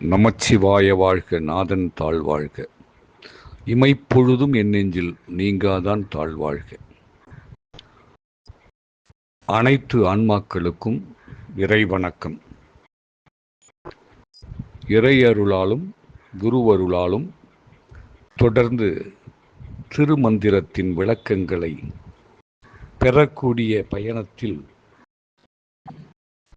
நமச்சிவாய வாழ்க நாதன் தாழ்வாழ்க இமைப்பொழுதும் என் நெஞ்சில் நீங்காதான் தாழ்வாழ்க அனைத்து ஆன்மாக்களுக்கும் இறைவணக்கம். இறையருளாலும் குருவருளாலும் தொடர்ந்து திருமந்திரத்தின் விளக்கங்களை பெறக்கூடிய பயணத்தில்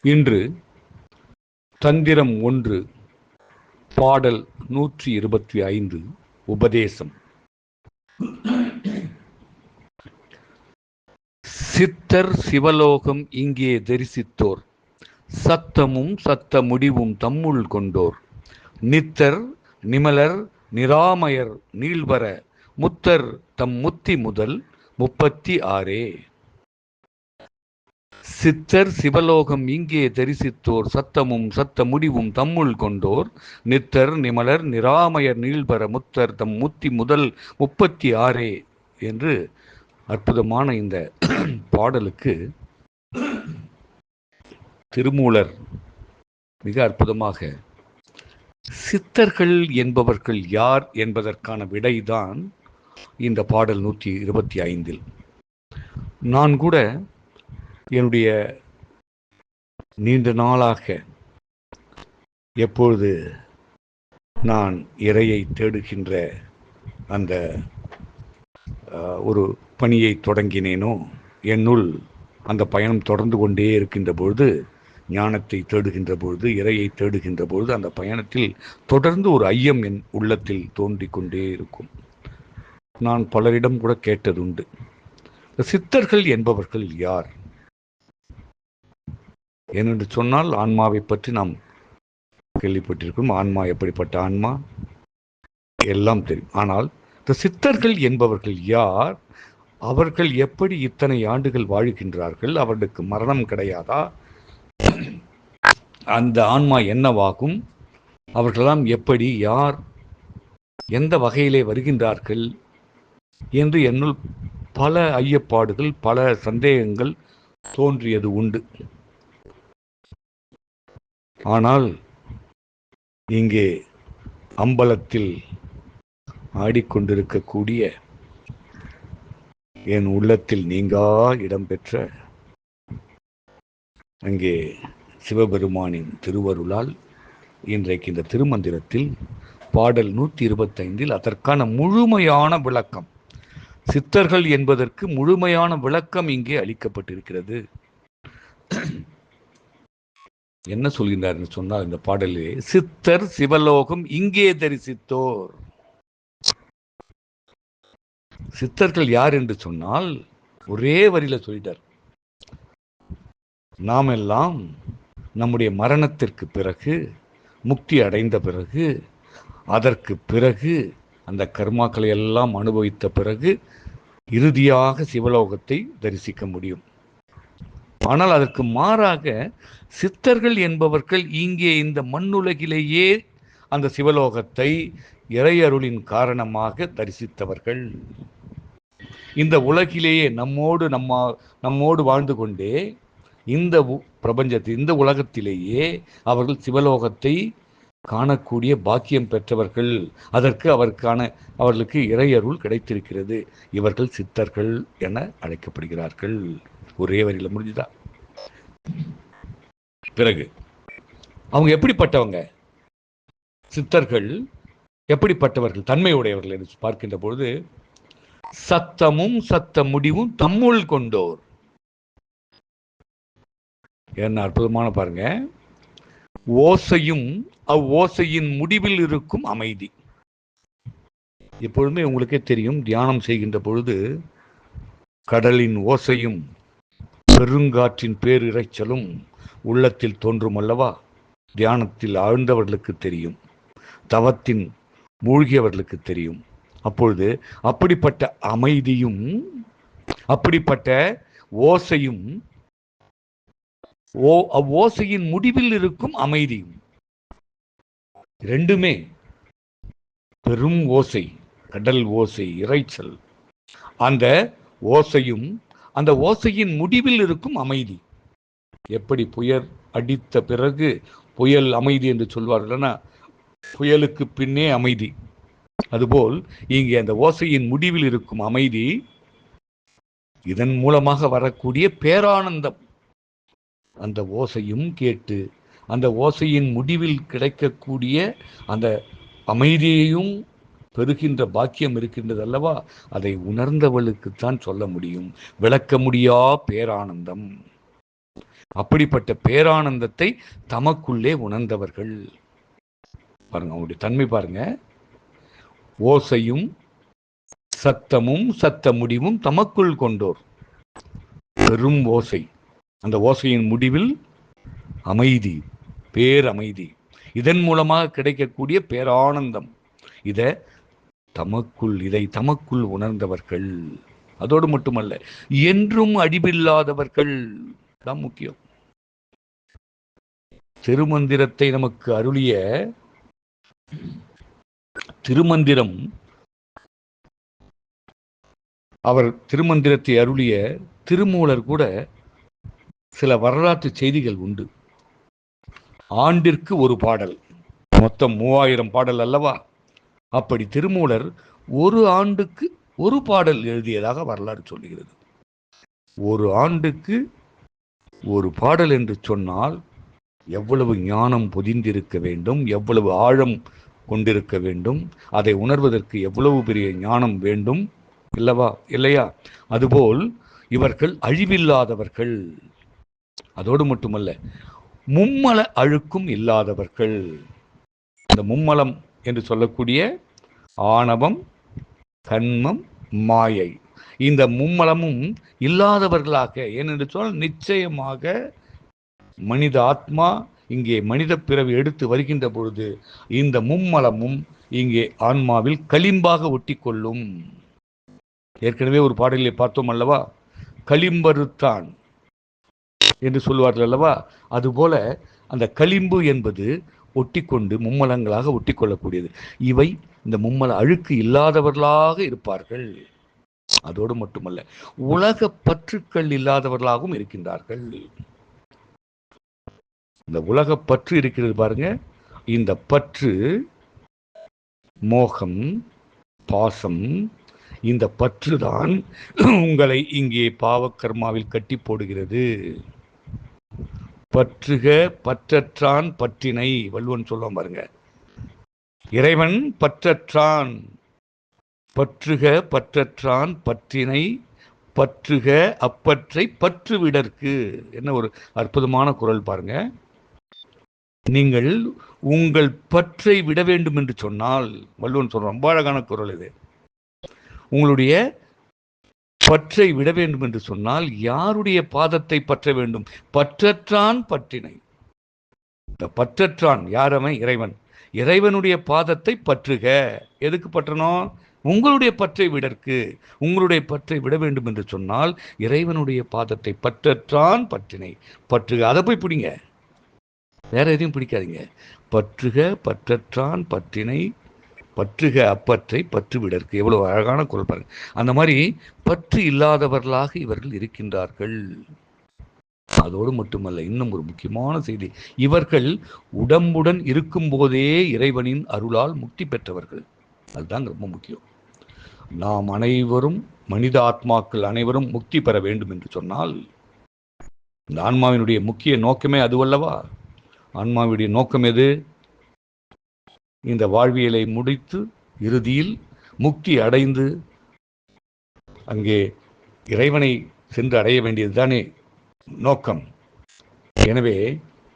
இன்று தந்திரம் ஒன்று பாடல் நூற்றி இருபத்தி ஐந்து உபதேசம். சித்தர் சிவலோகம் இங்கே தரிசித்தோர் சத்தமும் சத்த முடிவும் தம்முள் கொண்டோர். நித்தர் நிமலர் நிராமயர் நீள்வர முத்தர் தம் முத்தி முதல் முப்பத்தி ஆறே. சித்தர் சிவலோகம் இங்கே தரிசித்தோர் சத்தமும் சத்த முடிவும் தம்முள் கொண்டோர். நித்தர் நிமலர் நிராமயர் நீள்பர முத்தர் தம் முத்தி முதல் முப்பத்தி ஆறே என்று அற்புதமான இந்த பாடலுக்கு திருமூலர் மிக அற்புதமாக சித்தர்கள் என்பவர்கள் யார் என்பதற்கான விடைதான் இந்த பாடல் நூற்றி இருபத்தி ஐந்தில். நான் கூட என்னுடைய நீண்ட நாளாக எப்பொழுது நான் இறையை தேடுகின்ற அந்த ஒரு பணியை தொடங்கினேனோ என்னுள் அந்த பயணம் தொடர்ந்து கொண்டே இருக்கின்ற பொழுது ஞானத்தை தேடுகின்ற பொழுது இறையை தேடுகின்ற பொழுது அந்த பயணத்தில் தொடர்ந்து ஒரு ஐயம் என் உள்ளத்தில் தோன்றிக் கொண்டே இருக்கும். நான் பலரிடம் கூட கேட்டதுண்டு. சித்தர்கள் என்பவர்கள் யார்? ஏனென்று சொன்னால் ஆன்மாவை பற்றி நாம் கேள்விப்பட்டிருக்கும் ஆன்மா எப்படிப்பட்ட ஆன்மா? எல்லாம் தெரியும். ஆனால் இந்த சித்தர்கள் என்பவர்கள் யார்? அவர்கள் எப்படி இத்தனை ஆண்டுகள் வாழ்கின்றார்கள்? அவர்களுக்கு மரணம் கிடையாதா? அந்த ஆன்மா என்னவாகும்? அவர்களெல்லாம் எப்படி யார்? எந்த வகையிலே வருகின்றார்கள்? என்று என்னுள் பல ஐயப்பாடுகள் பல சந்தேகங்கள் தோன்றியது உண்டு. ஆனால் இங்கே அம்பலத்தில் ஆடிக்கொண்டிருக்கக்கூடிய என் உள்ளத்தில் நீங்கா இடம்பெற்ற அங்கே சிவபெருமானின் திருவருளால் இன்றைக்கு இந்த திருமந்திரத்தில் பாடல் நூற்றி இருபத்தைந்தில் அதற்கான முழுமையான விளக்கம். சித்தர்கள் என்பதற்கு முழுமையான விளக்கம் இங்கே அளிக்கப்பட்டிருக்கிறது. என்ன சொல்கின்றார் சொன்னால் இந்த பாடலிலே சித்தர் சிவலோகம் இங்கே தரிசித்தோர். சித்தர்கள் யார் என்று சொன்னால் ஒரே வரியில சொல்லிட்டார். நாம் எல்லாம் நம்முடைய மரணத்திற்கு பிறகு முக்தி அடைந்த பிறகு அதற்கு பிறகு அந்த கர்மாக்களை எல்லாம் அனுபவித்த பிறகு இறுதியாக சிவலோகத்தை தரிசிக்க முடியும். ஆனால் அதற்கு மாறாக சித்தர்கள் என்பவர்கள் இங்கே இந்த மண்ணுலகிலேயே அந்த சிவலோகத்தை இறையருளின் காரணமாக தரிசித்தவர்கள். இந்த உலகிலேயே நம்மோடு நம்ம நம்மோடு வாழ்ந்து கொண்டே இந்த பிரபஞ்சத்தில் இந்த உலகத்திலேயே அவர்கள் சிவலோகத்தை காணக்கூடிய பாக்கியம் பெற்றவர்கள். அதற்கு அவருக்கான அவர்களுக்கு இறையருள் கிடைத்திருக்கிறது. இவர்கள் சித்தர்கள் என அழைக்கப்படுகிறார்கள். ஒரே வரியில் முடிஞ்சுதா? பிறகு அவங்க எப்படிப்பட்டவங்க? சித்தர்கள் எப்படிப்பட்டவர்கள்? தன்மையுடையவர்கள் என்று பார்க்கின்ற பொழுது சத்தமும் சத்த முடிவும் தம்முள் கொண்டோர். என்ன அற்புதமான பாருங்க. ஓசையும் அவ்வோசையின் முடிவில் இருக்கும் அமைதி. எப்பொழுதுமே உங்களுக்கே தெரியும் தியானம் செய்கின்ற பொழுது கடலின் ஓசையும் பெருங்காற்றின் பேரிரைச்சலும் உள்ளத்தில் தோன்றும் அல்லவா? தியானத்தில் ஆழ்ந்தவர்களுக்கு தெரியும். தவத்தின் மூழ்கியவர்களுக்கு தெரியும். அப்பொழுது அப்படிப்பட்ட அமைதியும் அப்படிப்பட்ட ஓசையும் ஓ அவ்வோசையின் முடிவில் இருக்கும் அமைதியும் ரெண்டுமே பெரும் ஓசை கடல் ஓசை இறைச்சல் அந்த ஓசையும் அந்த ஓசையின் முடிவில் இருக்கும் அமைதி. எப்படி புயல் அடித்த பிறகு புயல் அமைதி என்று சொல்வார்கள்னா புயலுக்கு பின்னே அமைதி. அதுபோல் இங்கே அந்த ஓசையின் முடிவில் இருக்கும் அமைதி இதன் மூலமாக வரக்கூடிய பேரானந்தம். அந்த ஓசையும் கேட்டு அந்த ஓசையின் முடிவில் கிடைக்கக்கூடிய அந்த அமைதியையும் பெறுகின்ற பாக்கியம் இருக்கின்றது அல்லவா அதை உணர்ந்தவளுக்குத்தான் சொல்ல முடியும். விளக்க முடியா பேரானந்தம். அப்படிப்பட்ட பேரானந்தத்தை தமக்குள்ளே உணர்ந்தவர்கள். பாருங்க அவங்களுடைய தன்மை பாருங்க. ஓசையும் சத்தமும் சத்த முடிவும் தமக்குள் கொண்டோர். பெரும் ஓசை. அந்த ஓசையின் முடிவில் அமைதி பேரமைதி. இதன் மூலமாக கிடைக்கக்கூடிய பேரானந்தம். இதை தமக்குள் இதை தமக்குள் உணர்ந்தவர்கள் அதோடு மட்டுமல்ல என்றும் அடிபில்லாதவர்கள் தான் முக்கியம். திருமந்திரத்தை நமக்கு அருளிய திருமந்திரம் அவர் திருமந்திரத்தை அருளிய திருமூலர் கூட சில வரலாற்று செய்திகள் உண்டு. ஆண்டிற்கு ஒரு பாடல் மொத்தம் மூவாயிரம் பாடல் அல்லவா? அப்படி திருமூலர் ஒரு ஆண்டுக்கு ஒரு பாடல் எழுதியதாக வரலாறு சொல்லுகிறது. ஒரு ஆண்டுக்கு ஒரு பாடல் என்று சொன்னால் எவ்வளவு ஞானம் பொதிந்திருக்க வேண்டும் எவ்வளவு ஆழம் கொண்டிருக்க வேண்டும் அதை உணர்வதற்கு எவ்வளவு பெரிய ஞானம் வேண்டும் இல்லவா இல்லையா? அதுபோல் இவர்கள் அழிவில்லாதவர்கள். அதோடு மட்டுமல்ல மும்மல அழுக்கும் இல்லாதவர்கள். இந்த மும்மலம் என்று சொல்லக்கூடிய ஆணவம் கண்மம் மாயை. இந்த மும்மலமும் இல்லாதவர்களாக ஏனென்று சொன்னால் நிச்சயமாக மனித ஆத்மா இங்கே மனித பிறவி எடுத்து வருகின்ற பொழுது இந்த மும்மலமும் இங்கே ஆன்மாவில் களிம்பாக ஒட்டி கொள்ளும் ஏற்கனவே ஒரு பாடலை பார்த்தோம் அல்லவா? களிம்பருத்தான் என்று சொல்லுவார்கள் அல்லவா? அதுபோல அந்த களிம்பு என்பது ஒட்டிக்கொண்டு மும்மலங்களாக ஒட்டிக்கொள்ளக்கூடியது. இவை இந்த மும்மல அழுக்கு இல்லாதவர்களாக இருப்பார்கள். அதோடு மட்டுமல்ல உலக பற்றுக்கள் இல்லாதவர்களாகவும் இருக்கின்றார்கள். இந்த உலக பற்று இருக்கிறது பாருங்க. இந்த பற்று மோகம் பாசம் இந்த பற்று தான் உங்களை இங்கே பாவக்கர்மாவில் கட்டி போடுகிறது. பற்றுக பற்றற்றான் பற்றினை வள்ளுவன் சொல்லுவான் பாருங்க. இறைவன் பற்றற்றான் பற்றுக பற்றற்றான் பற்றினை பற்றுக அப்பற்றை பற்று விடற்கு என்ன ஒரு அற்புதமான குரல் பாருங்க. நீங்கள் உங்கள் பற்றை விட வேண்டும் என்று சொன்னால் வள்ளுவன் சொல்ற ரொம்ப அழகான குரல் இது. உங்களுடைய பற்றை விட வேண்டும் என்று சொன்னால் யாருடைய பாதத்தை பற்ற வேண்டும்? பற்றற்றான் பற்றினை. இந்த பற்றற்றான் யாரவன்? இறைவன். இறைவனுடைய பாதத்தை பற்றுக. எதுக்கு பற்றணும்? உங்களுடைய பற்றை விடற்கு. உங்களுடைய பற்றை விட வேண்டும் என்று சொன்னால் இறைவனுடைய பாதத்தை பற்றற்றான் பற்றினை. பற்றுக. அதை போய் பிடிங்க. வேற எதையும் பிடிக்காதீங்க. பற்றுக பற்றற்றான் பற்றினை பற்றுக அப்பற்றை பற்றுவிடற்கு. எவ்வளோ எவ்வளவு அழகான குரல் பாருங்க. அந்த மாதிரி பற்று இல்லாதவர்களாக இவர்கள் இருக்கின்றார்கள். அதோடு மட்டுமல்ல இன்னும் ஒரு முக்கியமான செய்தி. இவர்கள் உடம்புடன் இருக்கும்போதே இறைவனின் அருளால் முக்தி பெற்றவர்கள். அதுதான் ரொம்ப முக்கியம். நாம் அனைவரும் மனித ஆத்மாக்கள் அனைவரும் முக்தி பெற வேண்டும் என்று சொன்னால் இந்த ஆன்மாவினுடைய முக்கிய நோக்கமே அதுவல்லவா? ஆன்மாவினுடைய நோக்கம் எது? இந்த வாழ்வியலை முடித்து இறுதியில் முக்தி அடைந்து அங்கே இறைவனை சென்று அடைய வேண்டியதுதானே நோக்கம். எனவே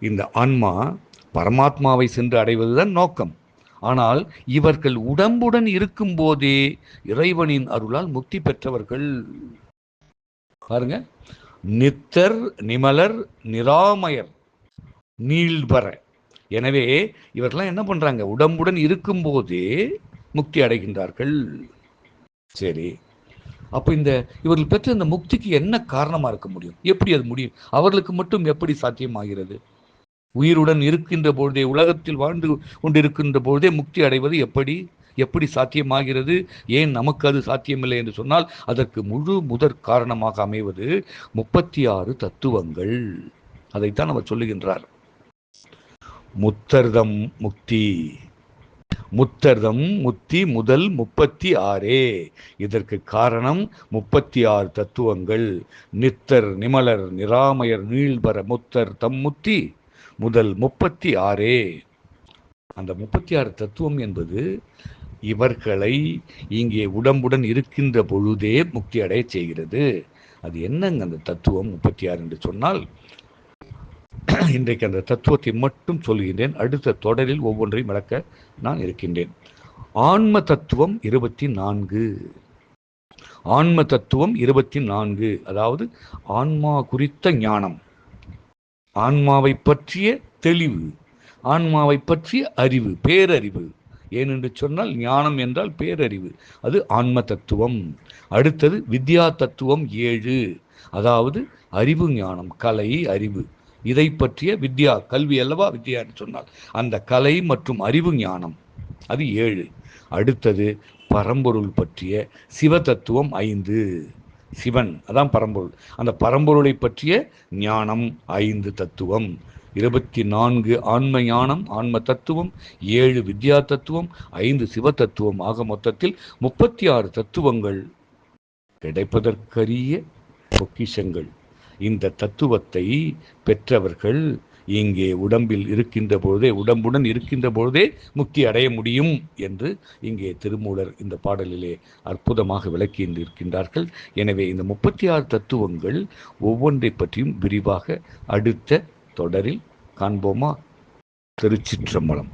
இந்த ஆன்மா பரமாத்மாவை சென்று அடைவதுதான் நோக்கம். ஆனால் இவர்கள் உடம்புடன் இருக்கும்போதே இறைவனின் அருளால் முக்தி பெற்றவர்கள். பாருங்க. நித்தர் நிமலர் நிராமயர் நீள்பர எனவே இவர்கள்லாம் என்ன பண்றாங்க? உடம்புடன் இருக்கும்போதே முக்தி அடைகின்றார்கள். சரி. அப்போ இந்த இவர்கள் பெற்ற இந்த முக்திக்கு என்ன காரணமா இருக்க முடியும்? எப்படி அது முடியும்? அவர்களுக்கு மட்டும் எப்படி சாத்தியமாகிறது? உயிருடன் இருக்கின்ற பொழுதே உலகத்தில் வாழ்ந்து கொண்டிருக்கின்ற பொழுதே முக்தி அடைவது எப்படி? எப்படி சாத்தியமாகிறது? ஏன் நமக்கு அது சாத்தியமில்லை என்று சொன்னால் அதற்கு முழு முதற் காரணமாக அமைவது முப்பத்தி ஆறு தத்துவங்கள். அதைத்தான் அவர் சொல்லுகின்றார். முத்தர்தம் முக்தி. முத்தர்தம் முத்தி முதல் முப்பத்தி ஆறே. இதற்கு காரணம் முப்பத்தி ஆறு தத்துவங்கள். நித்தர் நிமலர் நிராமயர் நீள்பர முத்தர் தம் முத்தி முதல் முப்பத்தி ஆறே. அந்த முப்பத்தி ஆறு தத்துவம் என்பது இவர்களை இங்கே உடம்புடன் இருக்கின்ற பொழுதே முக்தி அடைய செய்கிறது. அது என்னங்க அந்த தத்துவம் முப்பத்தி ஆறு என்று சொன்னால் இன்றைக்கு அந்த தத்துவத்தை மட்டும் சொல்கின்றேன். அடுத்த தொடரில் ஒவ்வொன்றையும் விளக்க நான் இருக்கின்றேன். ஆன்ம தத்துவம் இருபத்தி நான்கு. ஆன்ம தத்துவம் இருபத்தி நான்கு. அதாவது ஆன்மா குறித்த ஞானம். ஆன்மாவை பற்றிய தெளிவு. ஆன்மாவை பற்றிய அறிவு பேரறிவு. ஏனென்று சொன்னால் ஞானம் என்றால் பேரறிவு. அது ஆன்ம தத்துவம். அடுத்தது வித்யா தத்துவம் ஏழு. அதாவது அறிவு ஞானம் கலை அறிவு. இதை பற்றிய வித்யா கல்வி அல்லவா வித்யா என்று சொன்னால் அந்த கலை மற்றும் அறிவு ஞானம் அது ஏழு. அடுத்தது பரம்பொருள் பற்றிய சிவ தத்துவம் ஐந்து. சிவன் அதான் பரம்பொருள். அந்த பரம்பொருளை பற்றிய ஞானம் ஐந்து தத்துவம். இருபத்தி நான்கு ஆன்ம ஞானம் ஆன்ம தத்துவம் ஏழு வித்யா தத்துவம் ஐந்து சிவ தத்துவம் ஆக மொத்தத்தில் முப்பத்தி ஆறு தத்துவங்கள் கிடைப்பதற்கரிய பொக்கிஷங்கள். இந்த தத்துவத்தை பெற்றவர்கள் இங்கே உடம்பில் இருக்கின்ற பொழுதே உடம்புடன் இருக்கின்ற பொழுதே முக்தி அடைய முடியும் என்று இங்கே திருமூலர் இந்த பாடலிலே அற்புதமாக விளக்கி இருக்கின்றார்கள் எனவே இந்த முப்பத்தி ஆறு தத்துவங்கள் ஒவ்வொன்றை பற்றியும் விரிவாக அடுத்த தொடரில் காண்போமா? திருச்சிற்றம்பலம்.